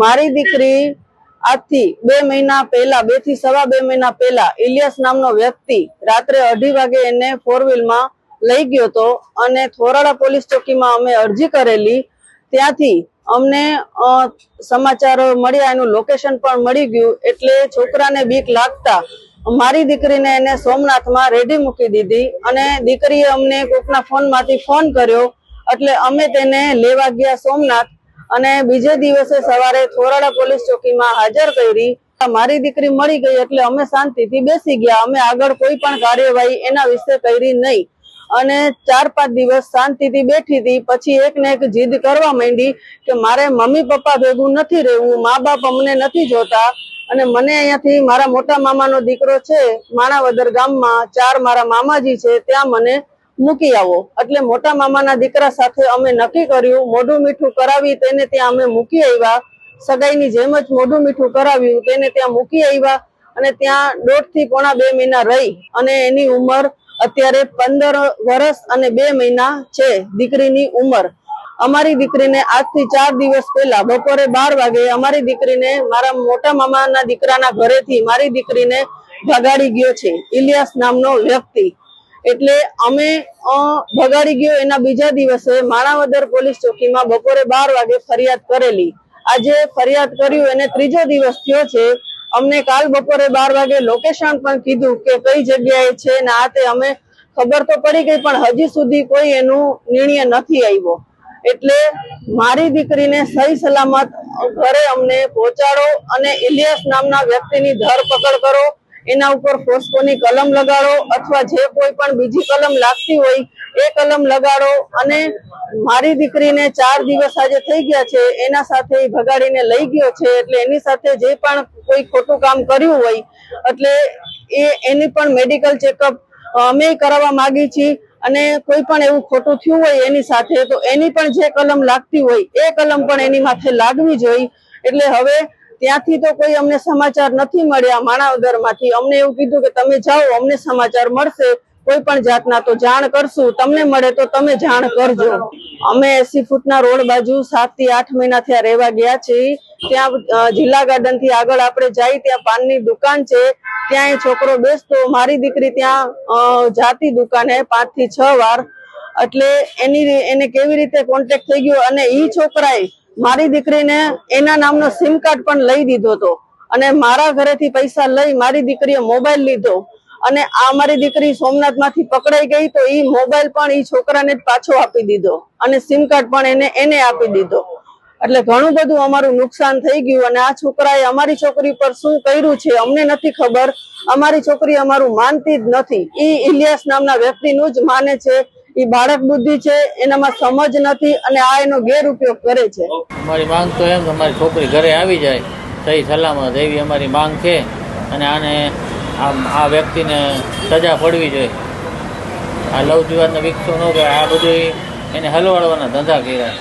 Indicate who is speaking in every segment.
Speaker 1: મારી દીકરી આજથી બે મહિના પહેલા, બેથી સવા બે મહિના પહેલા ઇલિયાસ નામનો વ્યક્તિ રાત્રે અઢી વાગે એને ફોર વ્હીલમાં લઈ ગયો હતો અને થોરાડા પોલીસ ચોકીમાં અમે અરજી કરેલી. ત્યાંથી અમને સમાચારો મળ્યા, એનું લોકેશન પણ મળી ગયું એટલે છોકરાને બીક લાગતા મારી દીકરીને એને સોમનાથમાં રેડી મૂકી દીધી અને દીકરીએ અમને કોકના ફોનમાંથી ફોન કર્યો એટલે અમે તેને લેવા ગયા સોમનાથ. અને બીજે દિવસે સવારે થોરાડા પોલીસ ચોકીમાં હાજર કરી મારી દીકરી મળી ગઈ એટલે અમે શાંતિથી બેસી ગયા. અમે આગળ કોઈ પણ કાર્યવાહી એના વિશે કરી નહીં. અને ચાર પાંચ દિવસ શાંતિથી બેઠી હતી. પછી એક ને એક જીદ કરવા માંડી કે મારે મમ્મી પપ્પા ભેગું નથી રહેવું, મા બાપ અમને નથી જોતા અને મને અહીંયાથી મારા મોટા મામાનો દીકરો છે, માણાવદર ગામમાં ચાર મારા મામાજી છે, ત્યાં મને મૂકી આવો. એટલે મોટા મામાના દીકરા સાથે અમે નક્કી કર્યું, મોઢું મીઠું કરાવી તેને ત્યાં અમે મૂકી આવ્યા. સગાઈની જેમ જ મોઢું મીઠું કરાવ્યું, તેને ત્યાં મૂકી આવ્યા અને ત્યાં દોઢથી પોણા બે મહિના રહી અને એની ઉંમર અત્યારે પંદર વર્ષ અને બે મહિના છે દીકરીની ઉંમર. અમારી દીકરીને આજથી ચાર દિવસ પહેલા બપોરે બાર વાગે અમારી દીકરીને મારા મોટા મામાના દીકરાના ઘરેથી મારી દીકરીને ભગાડી ગયો છે, ઇલિયાસ નામનો વ્યક્તિ. એટલે અમે ભગાડી ગયો એના બીજા દિવસે માણાવદર પોલીસ ચોકીમાં બપોરે બાર વાગે ફરિયાદ કરેલી. આજે ફરિયાદ કર્યું, એને ત્રીજો દિવસ થયો છે. અમને કાલ બપોરે બાર વાગે લોકેશન પણ કીધું કે કઈ જગ્યાએ છે ને આ તે અમે ખબર તો પડી ગઈ, પણ હજી સુધી કોઈ એનું નિર્ણય નથી આવ્યો. એટલે મારી દીકરીને સહી સલામત ઘરે અમને પહોંચાડો અને ઇલિયાસ નામના વ્યક્તિની ધરપકડ કરો. એના ઉપર ફોસ્કોની કલમ લગાડો અથવા જે કોઈ પણ બીજી કલમ લાગતી હોય, એ કલમ લગાડો અને મારી દીકરીને ચાર દિવસ આજે થઈ ગયા છે, એના સાથે ભગાડીને લઈ ગયો છે, એટલે એની સાથે જે પણ કોઈ ખોટું કામ કર્યું હોય, એટલે એ એની પણ મેડિકલ ચેકઅપ અમે કરાવવા માંગી છીએ અને કોઈ પણ એવું ખોટું થયું હોય એની સાથે, તો એની પણ જે કલમ લાગતી હોય, એ કલમ પણ એની માથે લાગવી જોઈએ, એટલે હવે ત્યાંથી તો કોઈ અમને સમાચાર નથી મળ્યા માણાવદરમાંથી અમને એવું કીધું કે તમે જાઓ, અમને સમાચાર મળશે. કોઈ પણ જાતના તો જાણ કરશું. તમને મળે તો તમે જાણ કરજો. અમે એસી ફૂટના રોડ બાજુ સાતથી આઠ મહિના થયા રહેવા ગયા છીએ. ત્યાં જિલ્લા ગાર્ડનથી આગળ આપણે જઈ ત્યાં પાનની દુકાન છે. ત્યાં એ છોકરો બેસતો. મારી દીકરી ત્યાં જાતી દુકાને પાંચથી છ વાર. એટલે એની, એને કેવી રીતે કોન્ટેક્ટ થઈ ગયો અને ઈ છોકરાએ મારી દીકરીને એના નામનો સિમ કાર્ડ પણ લઈ દીધો હતો. અને મારા ઘરેથી પૈસા લઈ મારી દીકરીએ મોબાઈલ લીધો. અને આ મારી દીકરી સોમનાથ પકડાઈ ગઈ તો એ મોબાઈલ પણ એ છોકરાને પાછો આપી દીધો. અને સિમ કાર્ડ પણ એને એને આપી દીધો. એટલે ઘણું બધું અમારું નુકસાન થઈ ગયું અને આ છોકરાએ અમારી છોકરી પર શું કર્યું છે અમને નથી ખબર. અમારી છોકરી અમારું માનતી જ નથી. એ ઇલિયાસ નામના વ્યક્તિનું જ માને છે. ઈ બાળક બુદ્ધિ છે, એનામાં સમજ નથી અને આ એનો ગેરઉપયોગ કરે છે.
Speaker 2: અમારી માંગ તો એમ, અમારી છોકરી ઘરે આવી જાય, સહી સલામત એવી અમારી માંગ છે અને આને આ વ્યક્તિને સજા પડવી જોઈએ. આ લવ જીવાતને વિકસો ન કરે આ બધું એને હલવાડવાના ધંધા કર્યા.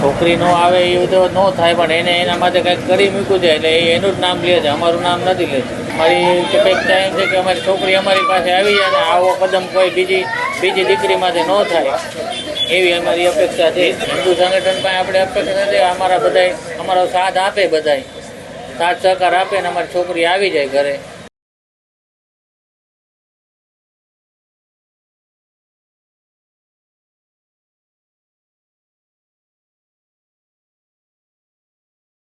Speaker 2: છોકરી ન આવે એ બધો ન થાય, પણ એને એના માટે કંઈક કરી મૂક્યું છે, એટલે એ એનું જ નામ લે છે, અમારું નામ નથી લેતું મારી કંઈક ટાઈમ છે કે અમારી છોકરી અમારી પાસે આવી જાય ને આવો કદમ કોઈ બીજી બીજી દીકરીમાંથી ન થાય, એવી અમારી અપેક્ષા છે. હિન્દુ સંગઠન પાસે આપણે અપેક્ષા છે અમારા બધાય, અમારો સાથ આપે બધાય. સાથ સહકાર આપે ને અમારી છોકરી આવી જાય ઘરે.